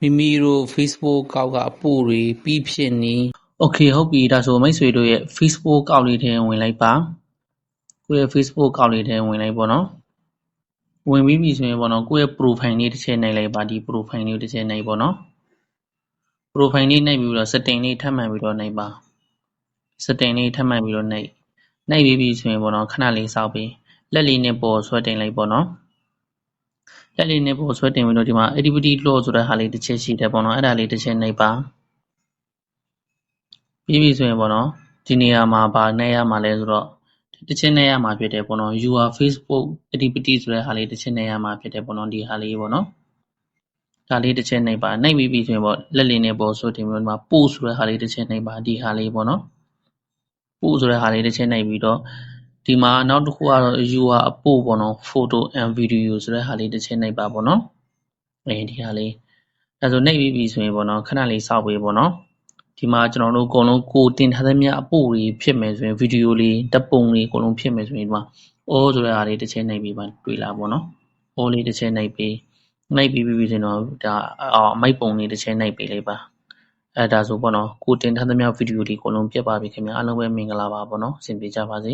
မိမိတို့ Facebook ကောက်ကအပို့တွေပြီးဖြစ်နေ။ Okay ဟုတ်ပြီဒါဆိုမိတ်ဆွေတို့ရဲ့ Facebook ကောက်လေးထဲဝင်လိုက်ပါကိုယ့်ရဲ့ Facebook ကောက်လေးထဲဝင်လိုက်ပေါ့နော်ဝင်ပြီးပြီဆိုရင်ပေါ့နော်ကိုယ့်ရဲ့ profile လေးတစ်ချက်နှိပ်လိုက်ပါဒီ profile လေးတစ်ချက်နှိပ်ပေါ့နော် profile လေးနှိပ်ပြီးတော့ setting လေးထပ်မှန်ပြီးတော့နှိပ်ပါ setting လေးထပ်မှန်ပြီးတော့နှိပ်နှိပ်ပြီးပြီဆိုရင်ပေါ့နော်ခဏလေးစောင့်ပြီးလက်လေးနဲ့ပေါ်ဆွဲတင်လိုက်ပေါ့နော် လက်လေးနဲ့ပေါ်ဆွဲတင်ပြီးတော့ဒီမှာ activity law ဆိုတဲ့ဟာလေးတစ်ချက်ရှိတယ်ပေါ့နော်အဲ့ဒါလေးတစ်ချက်နှိပ်ပါပြီးပြီဆိုရင်ပေါ့နော်ဒီနေရာမှာဗာနှိပ်ရမှာလဲဆိုတော့တစ်ချက်နှိပ်ရမှာဖြစ်တယ်ပေါ့နော် you are facebook activity ဆိုတဲ့ဟာလေးတစ်ချက်နှိပ်ရမှာဖြစ်တယ်ပေါ့နော်ဒီဟာလေးပေါ့နော်ဒါလေးတစ်ချက်နှိပ်ပါနှိပ်ပြီးပြီဆိုရင်ပေါ့လက်လေးနဲ့ပေါ်ဆွဲတင်ပြီးတော့ဒီမှာ post ဆိုတဲ့ဟာလေးတစ်ချက်နှိပ်ပါဒီဟာလေးပေါ့နော်ပို့ဆိုတဲ့ဟာလေးတစ်ချက်နှိပ်ပြီးတော့ ဒီမှာနောက်တစ်ခုကတော့ you are အပို့ပေါ့နော် photo and video ဆိုတဲ့ဟာလေးတစ်ချက်နှိပ်ပါပေါ့နော်အဲဒီဟာလေးအဲဆိုနှိပ်ပြီးပြီဆိုရင်ပေါ့နော်ခဏလေးစောင့်ပေးပေါ့နော်ဒီမှာကျွန်တော်တို့အကုန်လုံးကိုတင်ထားသမျှအပို့တွေဖြစ်မယ်ဆိုရင်ဗီဒီယိုလေးတပ်ပုံလေးအကုန်လုံးဖြစ်မယ်ဆိုရင်ဒီမှာ all ဆိုတဲ့ဟာလေးတစ်ချက်နှိပ်ပြီးပါတွေ့လာပေါ့နော် all လေးတစ်ချက်နှိပ်ပြီးနှိပ်ပြီးပြီဆိုရင်တော့ဒါအမိုက်ပုံလေးတစ်ချက်နှိပ်ပေးလိုက်ပါအဲဒါဆိုပေါ့နော်ကိုတင်ထားသမျှဗီဒီယိုဒီအကုန်လုံးပြတ်ပါပြီခင်ဗျာအားလုံးပဲမင်္ဂလာပါပေါ့နော်အဆင်ပြေကြပါစေ